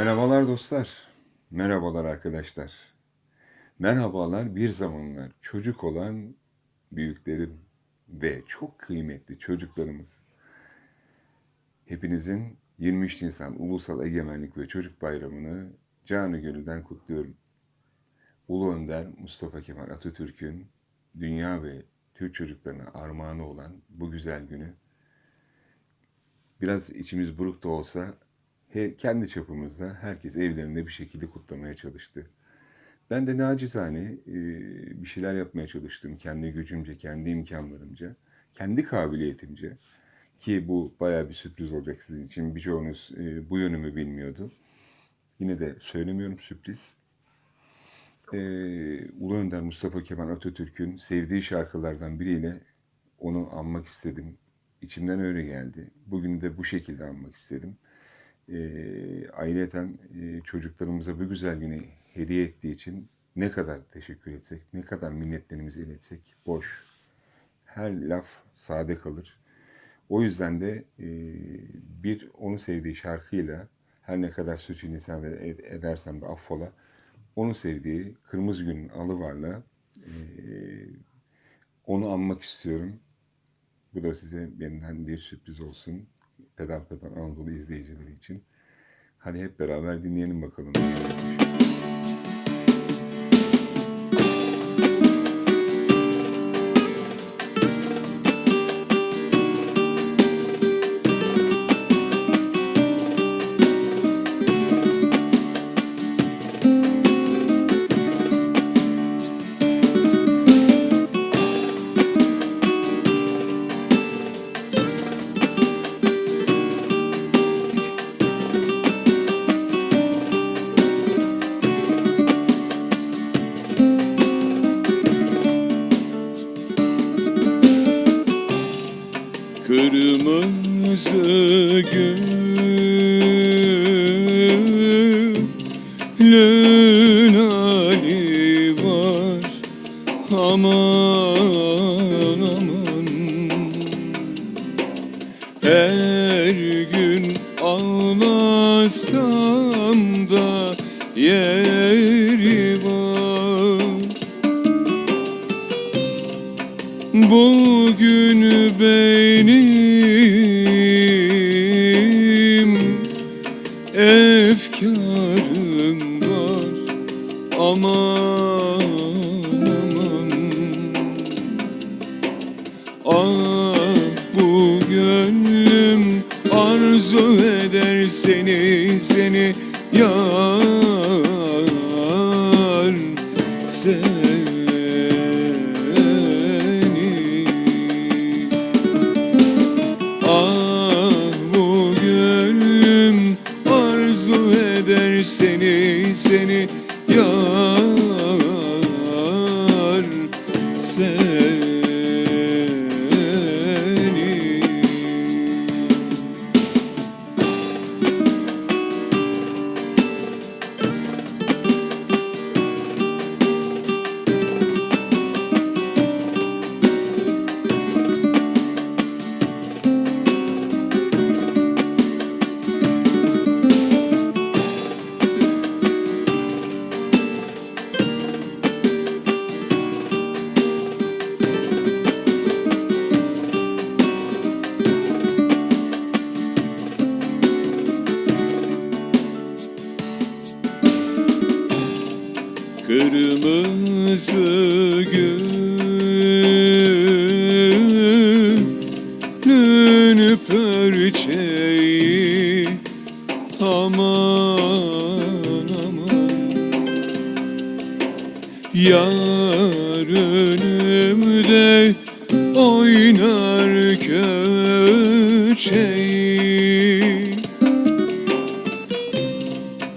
Merhabalar dostlar. Merhabalar arkadaşlar. Merhabalar bir zamanlar çocuk olan büyüklerim ve çok kıymetli çocuklarımız. Hepinizin 23 Nisan Ulusal Egemenlik ve Çocuk Bayramı'nı canı gönülden kutluyorum. Ulu Önder Mustafa Kemal Atatürk'ün dünya ve Türk çocuklarına armağanı olan bu güzel günü biraz içimiz buruk da olsa he, kendi çapımızda herkes evlerinde bir şekilde kutlamaya çalıştı. Ben de nacizane e, bir şeyler yapmaya çalıştım. Kendi gücümce, kendi imkanlarımca, kendi kabiliyetimce. Ki bu bayağı bir sürpriz olacak sizin için. Birçoğunuz e, bu yönümü bilmiyordu. Yine de söylemiyorum sürpriz. E, Ulu Önder Mustafa Kemal Atatürk'ün sevdiği şarkılardan biriyle onu anmak istedim. İçimden öyle geldi. Bugün de bu şekilde anmak istedim. E, ayrıyeten çocuklarımıza bu güzel günü hediye ettiği için ne kadar teşekkür etsek, ne kadar minnetlerimizi iletsek boş. Her laf sade kalır. O yüzden de e, bir onu sevdiği şarkıyla her ne kadar suçu lisan ed- edersem de affola onu sevdiği Kırmızı Gün'ün alıvarla e, onu anmak istiyorum. Bu da size benden bir sürpriz olsun. Pedal Pedal Anadolu izleyicileri için. Hadi hep beraber dinleyelim bakalım. Gülün hali var. Aman aman. Her gün ağlasam da yeri var. Bugün benim efkarım var. Aman aman. Ah bu gönlüm arzu eder seni seni yar arzu eder seni seni Kırmızı gülün pörçeği Aman aman. Yar önümde oynar köçeği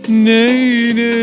Neyleyim